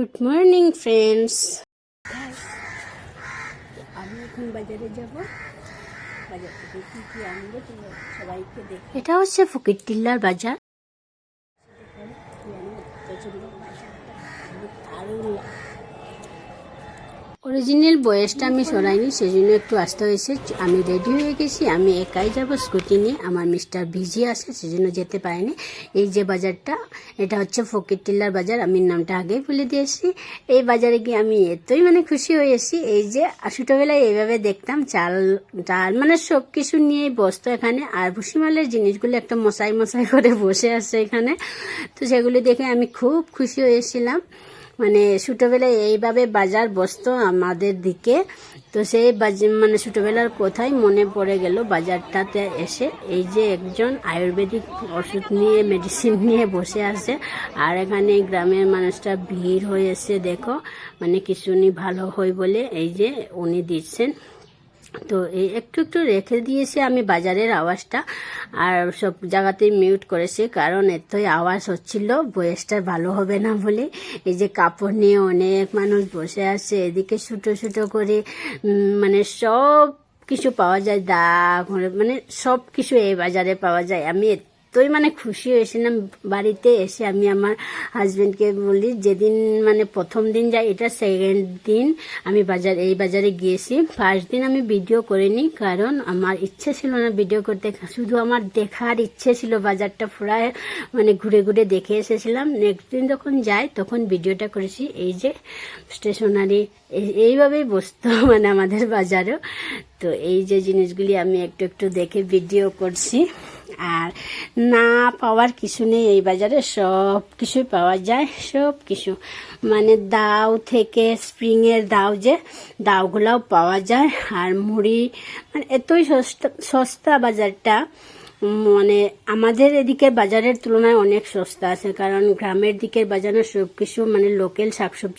Good morning friends আমি এখন বাজারে যাব। বাজার থেকে কি কি আনব সবাইকে দেখ। এটা হচ্ছে ফকির টিল্লার বাজার। অরিজিনাল বয়সটা আমি সরাইনি সেজন্য একটু আসতে হয়েছে। আমি রেডি হয়ে গেছি, আমি একাই যাব স্কুটি নিয়ে। আমার মিস্টার ভিজি আছে, সেজন্য যেতে পারিনি। এই যে বাজারটা, এটা হচ্ছে ফকির টিল্লার বাজার, আমি নামটা আগেই বলে দিয়েছি। এই বাজারে গিয়ে আমি এতই মানে খুশি হয়েছি এই যে ছোটোবেলায় এইভাবে দেখতাম, চাল চাল মানে সব কিছু নিয়েই বসতো এখানে। আর ভুসিমালের জিনিসগুলো একটা মশাই মশাই করে বসে আছে এখানে। তো সেগুলি দেখে আমি খুব খুশি হয়েছিলাম। মানে ছোটোবেলায় এইভাবে বাজার বসতো আমাদের দিকে। তো সেই মানে ছোটোবেলার কোথায় মনে পড়ে গেল বাজারটাতে এসে। এই যে একজন আয়ুর্বেদিক ওষুধ নিয়ে মেডিসিন নিয়ে বসে আছে। আর এখানে গ্রামের মানুষটা ভিড় হয়েছে, দেখো। মানে কিছু নি ভালো হয় বলে এই যে উনি দিচ্ছেন। তো এই একটু একটু রেখে দিয়েছি আমি বাজারের আওয়াজটা। আর সব জায়গাতেই মিউট করেছি, কারণ এতই আওয়াজ হচ্ছিল বয়সটা ভালো হবে না বলে। এই যে কাপড় নিয়ে অনেক মানুষ বসে আছে, এদিকে ছুটো ছুটো করে মানে সব কিছু পাওয়া যায় দা মানে সব কিছু এই বাজারে পাওয়া যায়। আমি এতই মানে খুশি হয়েছিলাম বাড়িতে এসে আমি আমার হাজবেন্ডকে বলি, যেদিন মানে প্রথম দিন যাই এটা সেকেন্ড দিন আমি বাজার, এই বাজারে গিয়েছি। ফার্স্ট দিন আমি ভিডিও করিনি, কারণ আমার ইচ্ছে ছিল না ভিডিও করতে। শুধু আমার দেখার ইচ্ছে ছিল বাজারটা পুরায় মানে ঘুরে ঘুরে দেখে এসেছিলাম। নেক্সট দিন যখন যাই তখন ভিডিওটা করেছি। এই যে স্টেশনারি এইভাবেই বসতো মানে আমাদের বাজারও। তো এই যে জিনিসগুলি আমি একটু একটু দেখে ভিডিও করছি। আর না পাওয়ার কিছু নেই এই বাজারে, সব কিছুই পাওয়া যায়, সব কিছু। মানে দাও থেকে স্প্রিংয়ের দাও যে, দাওগুলাও পাওয়া যায়। আর মুড়ি মানে এতই সস্তা সস্তা বাজারটা। মানে আমাদের এদিকে বাজারের তুলনায় অনেক সস্তা আছে, কারণ গ্রামের দিকের বাজারে সব কিছু মানে লোকাল শাকসবজি